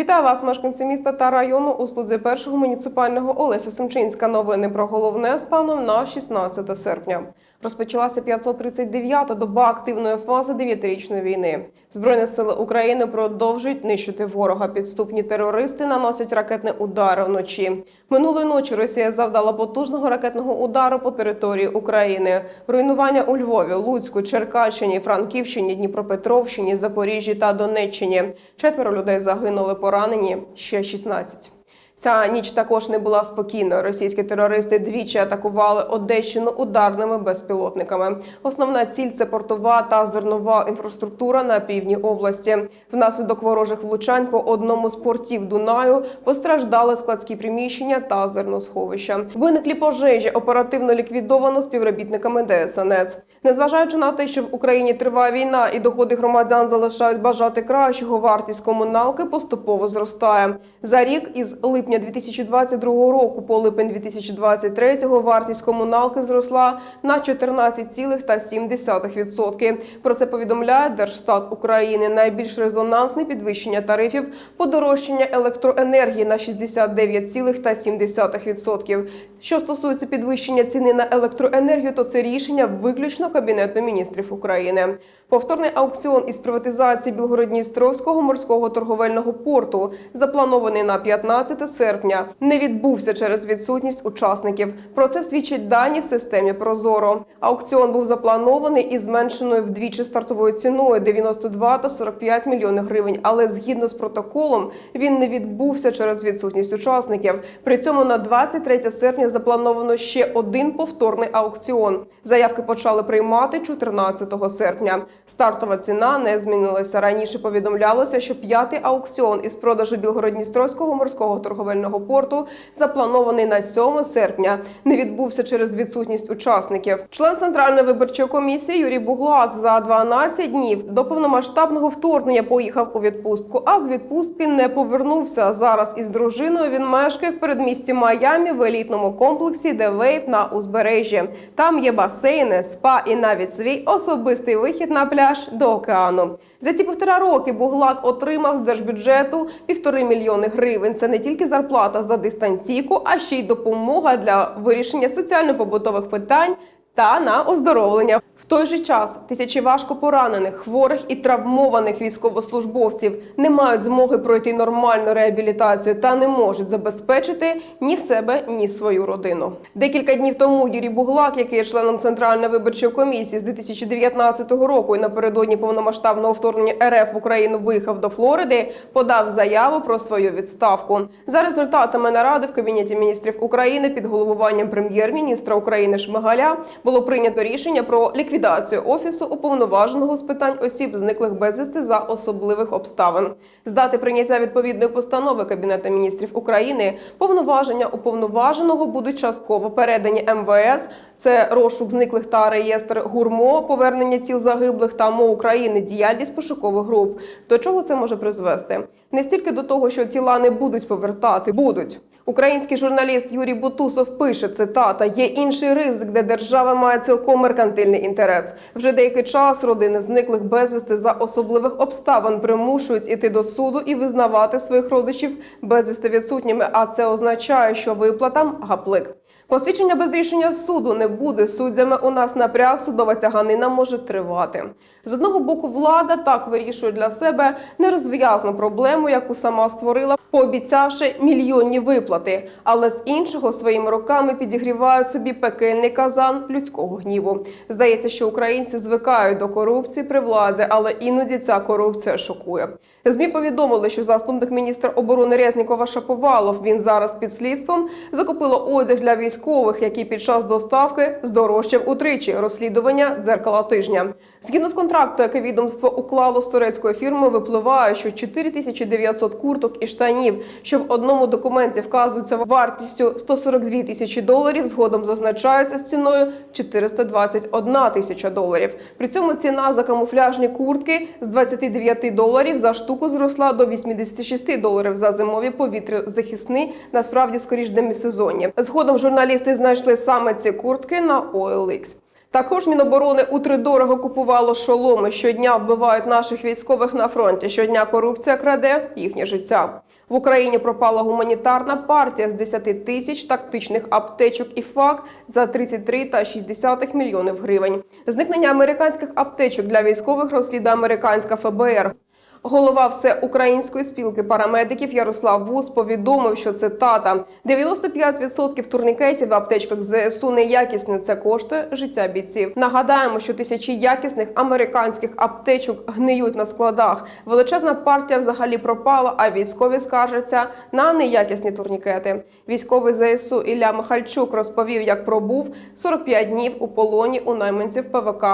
Вітаю вас, мешканці міста та району у студії першого муніципального Олеся Семчинська. Новини про головне станом на 16 серпня. Розпочалася 539-та доба активної фази дев'ятирічної війни. Збройні сили України продовжують нищити ворога. Підступні терористи наносять ракетні удари вночі. Минулої ночі Росія завдала потужного ракетного удару по території України. Руйнування у Львові, Луцьку, Черкащині, Франківщині, Дніпропетровщині, Запоріжжі та Донеччині. Четверо людей загинули, поранені ще 16. Ця ніч також не була спокійною. Російські терористи двічі атакували Одещину ударними безпілотниками. Основна ціль це портова та зернова інфраструктура на півдні області. Внаслідок ворожих влучань по одному з портів Дунаю постраждали складські приміщення та зерносховища. Виниклі пожежі оперативно ліквідовано співробітниками ДСНС. Незважаючи на те, що в Україні триває війна і доходи громадян залишають бажати кращого, вартість комуналки поступово зростає. За рік із липня 2022 року по липень 2023 вартість комуналки зросла на 14,7%. Про це повідомляє Держстат України. Найбільш резонансне підвищення тарифів подорожчання електроенергії на 69,7%. Що стосується підвищення ціни на електроенергію, то це рішення виключно Кабінету міністрів України. Повторний аукціон із приватизації Білгородністровського морського торговельного порту, запланований на 15 серпня, не відбувся через відсутність учасників. Про це свідчать дані в системі Прозоро. Аукціон був запланований із зменшеною вдвічі стартовою ціною 92 та 45 мільйонів гривень. Але згідно з протоколом він не відбувся через відсутність учасників. При цьому на 23 серпня заплановано ще один повторний аукціон. Заявки почали приймати 14 серпня. Стартова ціна не змінилася. Раніше повідомлялося, що п'ятий аукціон із продажу Білгородністровського морського торговельного порту запланований на 7 серпня. Не відбувся через відсутність учасників. Член центральної виборчої комісії Юрій Буглак за 12 днів до повномасштабного вторгнення поїхав у відпустку, а з відпустки не повернувся. Зараз із дружиною він мешкає в передмісті Майамі в елітному комплексі де Вейв на узбережжі. Там є басейни, спа і навіть свій особистий вихід на пляж до океану. За ці півтора роки Буглак отримав з держбюджету півтори мільйони гривень. Це не тільки зарплата за дистанційку, а ще й допомога для вирішення соціально-побутових питань та на оздоровлення. Той же час тисячі важко поранених, хворих і травмованих військовослужбовців не мають змоги пройти нормальну реабілітацію та не можуть забезпечити ні себе, ні свою родину. Декілька днів тому Юрій Буглак, який є членом центральної виборчої комісії з 2019 року і напередодні повномасштабного вторгнення РФ в Україну виїхав до Флориди, подав заяву про свою відставку. За результатами наради в кабінеті міністрів України під головуванням прем'єр-міністра України Шмигаля було прийнято рішення про ліквідацію офісу уповноваженого з питань осіб, зниклих безвісти за особливих обставин. З дати прийняття відповідної постанови Кабінету міністрів України повноваження уповноваженого будуть частково передані МВС. Це розшук зниклих та реєстр гурмо, повернення тіл загиблих та МО України, діяльність пошукових груп. До чого це може призвести? Не стільки до того, що тіла не будуть повертати, будуть. Український журналіст Юрій Бутусов пише цитата: є інший ризик, де держава має цілком меркантильний інтерес. Вже деякий час родини зниклих безвісти за особливих обставин примушують іти до суду і визнавати своїх родичів безвісти відсутніми. А це означає, що виплатам гаплик. Посвідчення без рішення суду не буде суддями. У нас напряг судова тяганина може тривати. З одного боку, влада так вирішує для себе нерозв'язну проблему, яку сама створила, пообіцявши мільйонні виплати. Але з іншого своїми руками підігріває собі пекельний казан людського гніву. Здається, що українці звикають до корупції при владі, але іноді ця корупція шокує. ЗМІ повідомили, що заступник міністра оборони Резнікова Шаповалов він зараз під слідством закупило одяг для військових, який під час доставки здорожчав утричі. Розслідування дзеркала тижня. Згідно з контракту, який відомство уклало з турецькою фірмою, випливає, що 4900 курток і штанів, що в одному документі вказуються вартістю 142 тисячі доларів, згодом зазначається з ціною 421 тисяча доларів. При цьому ціна за камуфляжні куртки з 29 доларів за штуку зросла до 86 доларів за зимові повітрязахисні, насправді скоріш демісезонні. Згодом журналісти знайшли саме ці куртки на OLX. Також Міноборони утридорого купувало шоломи. Щодня вбивають наших військових на фронті. Щодня корупція краде їхнє життя. В Україні пропала гуманітарна партія з 10 тисяч тактичних аптечок і фак за 33,6 мільйонів гривень. Зникнення американських аптечок для військових розслідує американська ФБР. Голова всеукраїнської спілки парамедиків Ярослав Вус повідомив, що цитата 95% турнікетів в аптечках ЗСУ неякісні. Це коштує життя бійців. Нагадаємо, що тисячі якісних американських аптечок гниють на складах. Величезна партія взагалі пропала, а військові скаржаться на неякісні турнікети. Військовий ЗСУ Ілля Михальчук розповів, як пробув 45 днів у полоні у найманців ПВК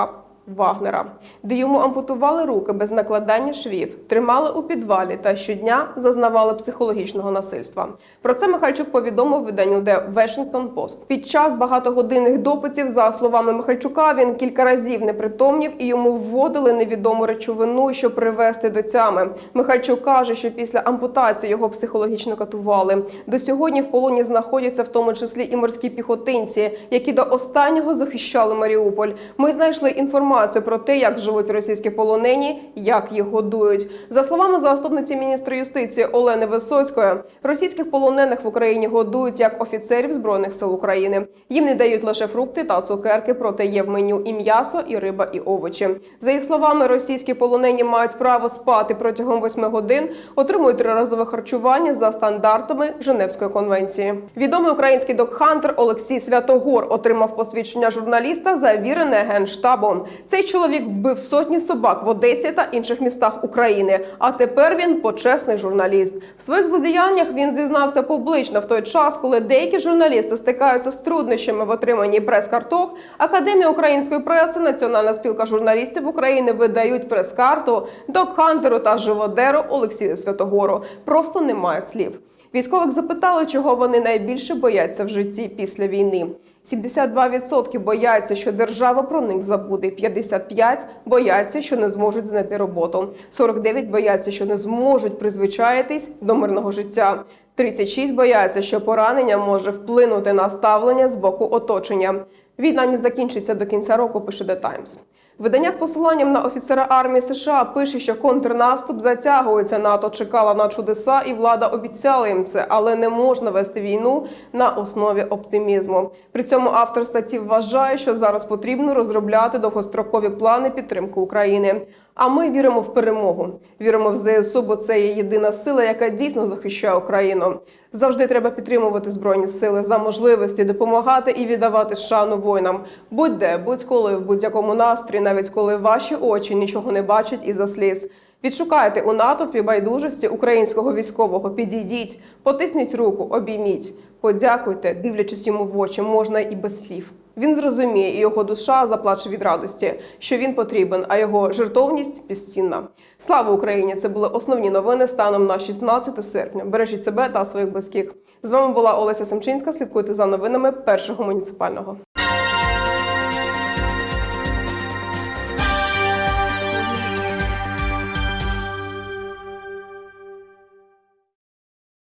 Вагнера, де йому ампутували руки без накладання швів, тримали у підвалі та щодня зазнавали психологічного насильства. Про це Михальчук повідомив виданню The Washington Post. Під час багатогодинних допитів, за словами Михальчука, він кілька разів не притомнів і йому вводили невідому речовину, щоб привести до тями. Михальчук каже, що після ампутації його психологічно катували. До сьогодні в полоні знаходяться в тому числі і морські піхотинці, які до останнього захищали Маріуполь. Ми знайшли інформацію про те, як живуть російські полонені, як їх годують. За словами заступниці міністра юстиції Олени Висоцької, російських полонених в Україні годують як офіцерів збройних сил України. Їм не дають лише фрукти та цукерки, проте є в меню і м'ясо, і риба, і овочі. За їх словами, російські полонені мають право спати протягом 8 годин, отримують триразове харчування за стандартами Женевської конвенції. Відомий український докхантер Олексій Святогор отримав посвідчення журналіста, завірене генштабом. Цей чоловік вбив сотні собак в Одесі та інших містах України. А тепер він почесний журналіст. В своїх злодіяннях він зізнався публічно в той час, коли деякі журналісти стикаються з труднощами в отриманні прес-карток. Академія української преси, Національна спілка журналістів України видають прес-карту докхантеру та живодеру Олексію Святогору. Просто немає слів. Військових запитали, чого вони найбільше бояться в житті після війни. 72% бояться, що держава про них забуде. 55% бояться, що не зможуть знайти роботу. 49% бояться, що не зможуть призвичаїтись до мирного життя. 36 бояться, що поранення може вплинути на ставлення з боку оточення. Війна не закінчиться до кінця року. Пише The Times. Видання з посиланням на офіцера армії США пише, що контрнаступ затягується. НАТО чекала на чудеса, і влада обіцяла їм це, але не можна вести війну на основі оптимізму. При цьому автор статті вважає, що зараз потрібно розробляти довгострокові плани підтримки України. А ми віримо в перемогу. Віримо в ЗСУ, бо це є єдина сила, яка дійсно захищає Україну. Завжди треба підтримувати збройні сили за можливості допомагати і віддавати шану воїнам. Будь-де, будь-коли, в будь-якому настрої, навіть коли ваші очі нічого не бачать із-за сліз. Відшукайте у натовпі байдужості українського військового. Підійдіть, потисніть руку, обійміть, подякуйте, дивлячись йому в очі, можна і без слів. Він зрозуміє, і його душа заплаче від радості, що він потрібен, а його жертовність безцінна. Слава Україні! Це були основні новини станом на 16 серпня. Бережіть себе та своїх близьких. З вами була Олеся Семчинська. Слідкуйте за новинами першого муніципального.